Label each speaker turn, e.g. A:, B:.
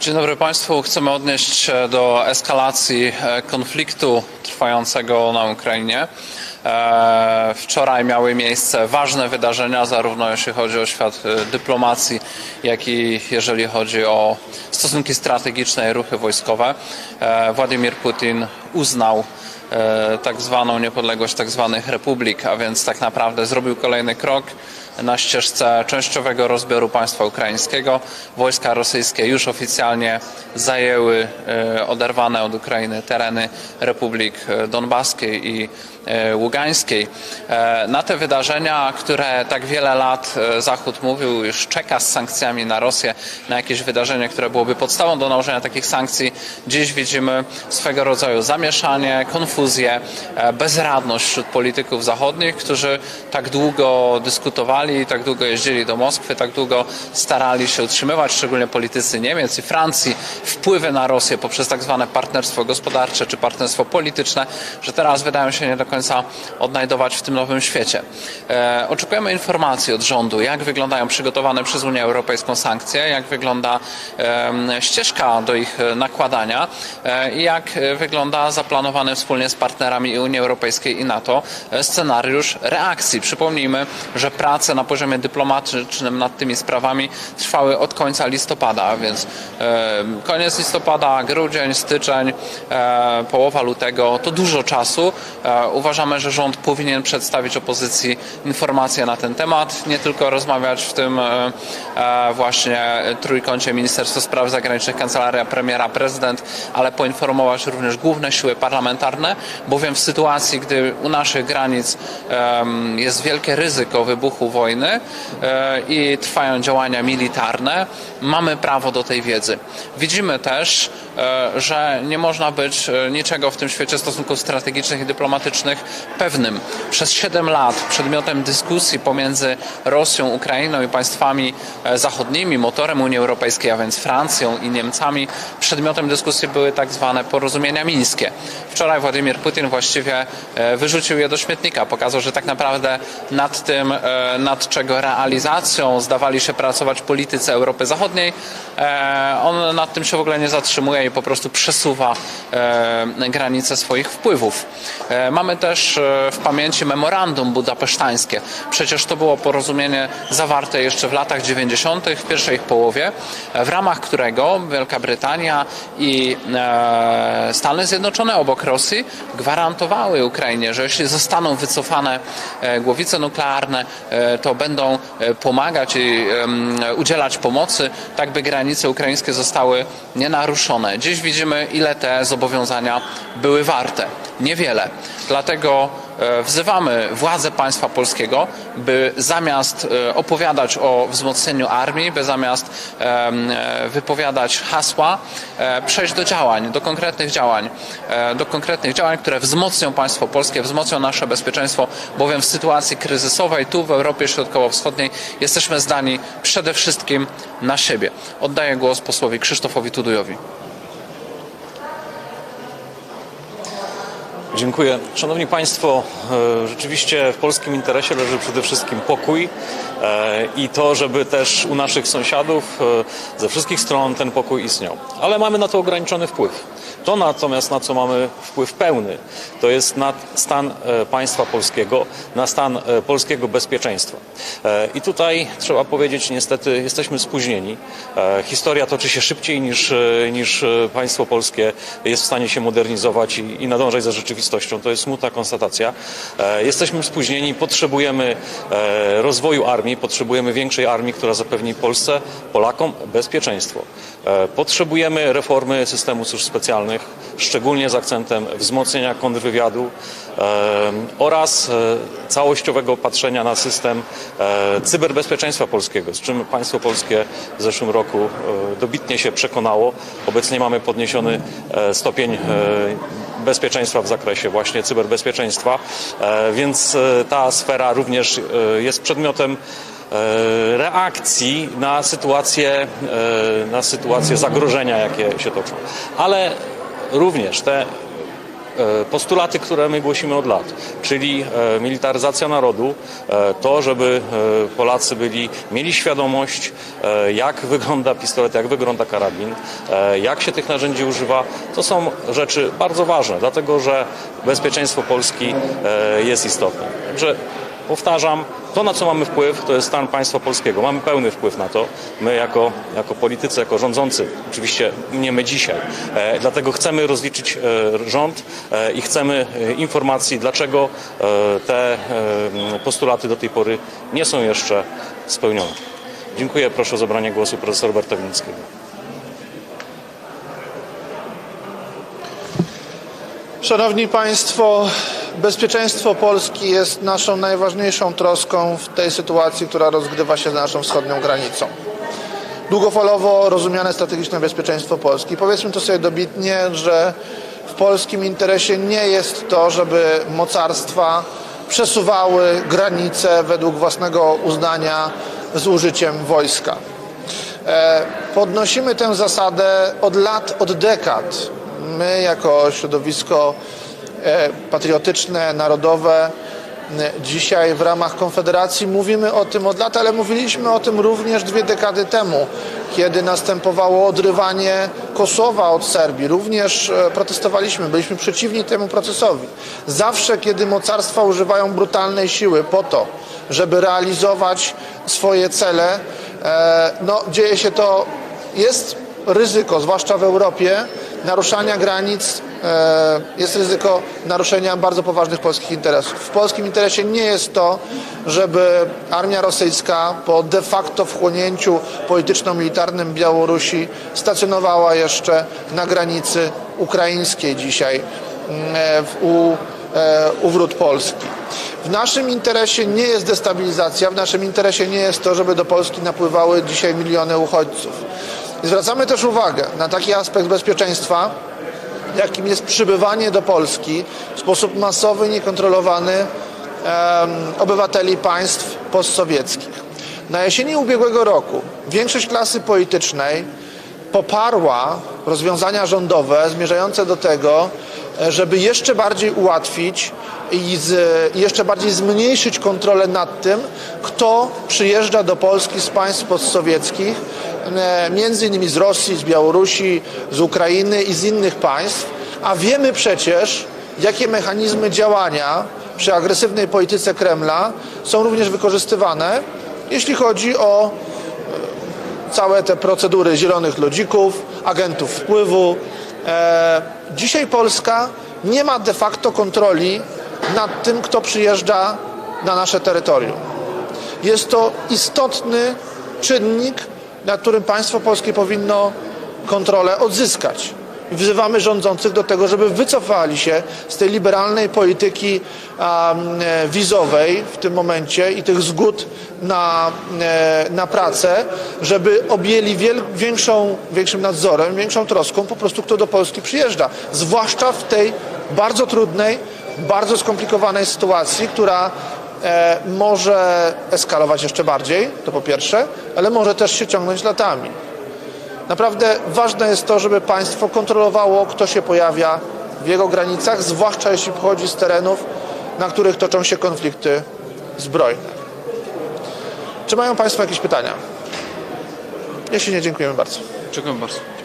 A: Dzień dobry Państwu. Chcemy odnieść się do eskalacji e, konfliktu trwającego na Ukrainie. E, Wczoraj miały miejsce ważne wydarzenia, zarówno jeśli chodzi o świat e, dyplomacji, jak i jeżeli chodzi o stosunki strategiczne i ruchy wojskowe. Władimir Putin uznał tak zwaną niepodległość tak zwanych republik, a więc tak naprawdę zrobił kolejny krok na ścieżce częściowego rozbioru państwa ukraińskiego. Wojska rosyjskie już oficjalnie zajęły e, oderwane od Ukrainy tereny republik e, donbaskiej i e, ługańskiej. Na te wydarzenia, które tak wiele lat Zachód mówił, już czeka z sankcjami na Rosję, na jakieś wydarzenie, które byłoby podstawą do nałożenia takich sankcji, dziś widzimy swego rodzaju zamieszanie, konfuzję, bezradność wśród polityków zachodnich, którzy tak długo dyskutowali, tak długo jeździli do Moskwy, tak długo starali się utrzymywać, szczególnie politycy Niemiec i Francji, wpływy na Rosję poprzez tak zwane partnerstwo gospodarcze czy partnerstwo polityczne, że teraz wydają się nie do końca odnajdować w tym nowym świecie. E, oczekujemy informacji od rządu, jak wyglądają przygotowane przez Unię Europejską sankcje, jak wygląda em, ścieżka do ich e, nakładania e, i jak e, wygląda zaplanowany wspólnie z partnerami Unii Europejskiej i NATO e, scenariusz reakcji. Przypomnijmy, że prace na poziomie dyplomatycznym nad tymi sprawami trwały od końca listopada, więc koniec listopada, grudzień, styczeń, połowa lutego to dużo czasu. E, uważamy, że rząd powinien przedstawić opozycji informacje na ten temat, nie tylko rozmawiać w tym e, e, właśnie trójkącie Ministerstwo Spraw Zagranicznych, Kancelaria Premiera, Prezydent, ale poinformować również główne siły parlamentarne, bowiem w sytuacji, gdy u naszych granic jest wielkie ryzyko wybuchu wojny e, i trwają działania militarne, mamy prawo do tej wiedzy. Widzimy też, e, że nie można być e, niczego w tym świecie stosunków strategicznych i dyplomatycznych pewnym. Przez 7 lat przedmiotem dyskusji pomiędzy Rosją, Ukrainą i państwami zachodnimi, motorem Unii Europejskiej, a więc Francją i Niemcami, przedmiotem dyskusji były tak zwane porozumienia mińskie. Wczoraj Władimir Putin właściwie wyrzucił je do śmietnika. Pokazał, że tak naprawdę nad tym, e, nad czego realizacją zdawali się pracować politycy Europy Zachodniej, e, on nad tym się w ogóle nie zatrzymuje i po prostu przesuwa e, granice swoich wpływów. E, Mamy też w pamięci memorandum budapesztańskie. Przecież to było porozumienie zawarte jeszcze w latach 90., w pierwszej połowie, w ramach którego Wielka Brytania i Stany Zjednoczone obok Rosji gwarantowały Ukrainie, że jeśli zostaną wycofane głowice nuklearne, to będą e, pomagać i udzielać pomocy, tak by granice ukraińskie zostały nienaruszone. Dziś widzimy, ile te zobowiązania były warte. Niewiele. Dlatego e, wzywamy władze państwa polskiego, by zamiast e, opowiadać o wzmocnieniu armii, by zamiast e, wypowiadać hasła, przejść do działań, do konkretnych działań, do konkretnych działań, które wzmocnią państwo polskie, wzmocnią nasze bezpieczeństwo, bowiem w sytuacji kryzysowej tu w Europie Środkowo-Wschodniej jesteśmy zdani przede wszystkim na siebie. Oddaję głos posłowi Krzysztofowi Tudujowi.
B: Dziękuję. Szanowni Państwo, e, rzeczywiście w polskim interesie leży przede wszystkim pokój e, i to, żeby też u naszych sąsiadów e, ze wszystkich stron ten pokój istniał. Ale mamy na to ograniczony wpływ. To natomiast, na co mamy wpływ pełny, to jest na stan e, państwa polskiego, na stan e, polskiego bezpieczeństwa. E, I tutaj trzeba powiedzieć, niestety jesteśmy spóźnieni. Historia toczy się szybciej niż, niż państwo polskie jest w stanie się modernizować i, i nadążać za rzeczywistością. To jest smutna konstatacja. Jesteśmy spóźnieni, potrzebujemy rozwoju armii, potrzebujemy większej armii, która zapewni Polsce, Polakom bezpieczeństwo. Potrzebujemy reformy systemu służb specjalnych, szczególnie z akcentem wzmocnienia kontrwywiadu oraz e, całościowego patrzenia na system e, cyberbezpieczeństwa polskiego, z czym państwo polskie w zeszłym roku e, dobitnie się przekonało. Obecnie mamy podniesiony stopień bezpieczeństwa w zakresie właśnie cyberbezpieczeństwa, więc ta sfera również jest przedmiotem reakcji na sytuację, na sytuację zagrożenia, jakie się toczą. Ale również te e, postulaty, które my głosimy od lat, czyli e, militaryzacja narodu, e, to, żeby Polacy byli, mieli świadomość, jak wygląda pistolet, jak wygląda karabin, jak się tych narzędzi używa, to są rzeczy bardzo ważne, dlatego że bezpieczeństwo Polski jest istotne. Także powtarzam, to na co mamy wpływ, to jest stan państwa polskiego. Mamy pełny wpływ na to. My jako, jako politycy, jako rządzący, oczywiście nie my dzisiaj. E, dlatego chcemy rozliczyć e, rząd e, i chcemy e, informacji, dlaczego e, te e, postulaty do tej pory nie są jeszcze spełnione. Dziękuję. Proszę o zabranie głosu profesora Roberta Winnickiego.
C: Szanowni Państwo, bezpieczeństwo Polski jest naszą najważniejszą troską w tej sytuacji, która rozgrywa się za naszą wschodnią granicą. Długofalowo rozumiane strategiczne bezpieczeństwo Polski. Powiedzmy to sobie dobitnie, że w polskim interesie nie jest to, żeby mocarstwa przesuwały granice według własnego uznania z użyciem wojska. E, Podnosimy tę zasadę od lat, od dekad. My, jako środowisko patriotyczne, narodowe, m, dzisiaj w ramach Konfederacji mówimy o tym od lat, ale mówiliśmy o tym również dwie dekady temu, kiedy następowało odrywanie Kosowa od Serbii. Również e, protestowaliśmy, byliśmy przeciwni temu procesowi. Zawsze, kiedy mocarstwa używają brutalnej siły po to, żeby realizować swoje cele, e, no, dzieje się to, jest ryzyko, zwłaszcza w Europie, naruszania granic, e, jest ryzyko naruszenia bardzo poważnych polskich interesów. W polskim interesie nie jest to, żeby armia rosyjska po de facto wchłonięciu polityczno-militarnym Białorusi stacjonowała jeszcze na granicy ukraińskiej dzisiaj mm, e, u, e, u wrót Polski. W naszym interesie nie jest destabilizacja, w naszym interesie nie jest to, żeby do Polski napływały dzisiaj miliony uchodźców. I zwracamy też uwagę na taki aspekt bezpieczeństwa, jakim jest przybywanie do Polski w sposób masowy, niekontrolowany obywateli państw postsowieckich. Na jesieni ubiegłego roku większość klasy politycznej poparła rozwiązania rządowe zmierzające do tego, żeby jeszcze bardziej ułatwić i z, i jeszcze bardziej zmniejszyć kontrolę nad tym, kto przyjeżdża do Polski z państw postsowieckich, między innymi z Rosji, z Białorusi, z Ukrainy i z innych państw, a wiemy przecież, jakie mechanizmy działania przy agresywnej polityce Kremla są również wykorzystywane, jeśli chodzi o całe te procedury zielonych ludzików, agentów wpływu. E, dzisiaj Polska nie ma de facto kontroli nad tym, kto przyjeżdża na nasze terytorium. Jest to istotny czynnik, nad którym państwo polskie powinno kontrolę odzyskać. Wzywamy rządzących do tego, żeby wycofali się z tej liberalnej polityki e, wizowej w tym momencie i tych zgód na, e, na pracę, żeby objęli wiel, większą, większym nadzorem, większą troską po prostu kto do Polski przyjeżdża. Zwłaszcza w tej bardzo trudnej, bardzo skomplikowanej sytuacji, która może eskalować jeszcze bardziej, to po pierwsze, ale może też się ciągnąć latami. Naprawdę ważne jest to, żeby państwo kontrolowało, kto się pojawia w jego granicach, zwłaszcza jeśli pochodzi z terenów, na których toczą się konflikty zbrojne. Czy mają Państwo jakieś pytania? Jeśli nie, dziękujemy bardzo.
A: Dziękuję bardzo.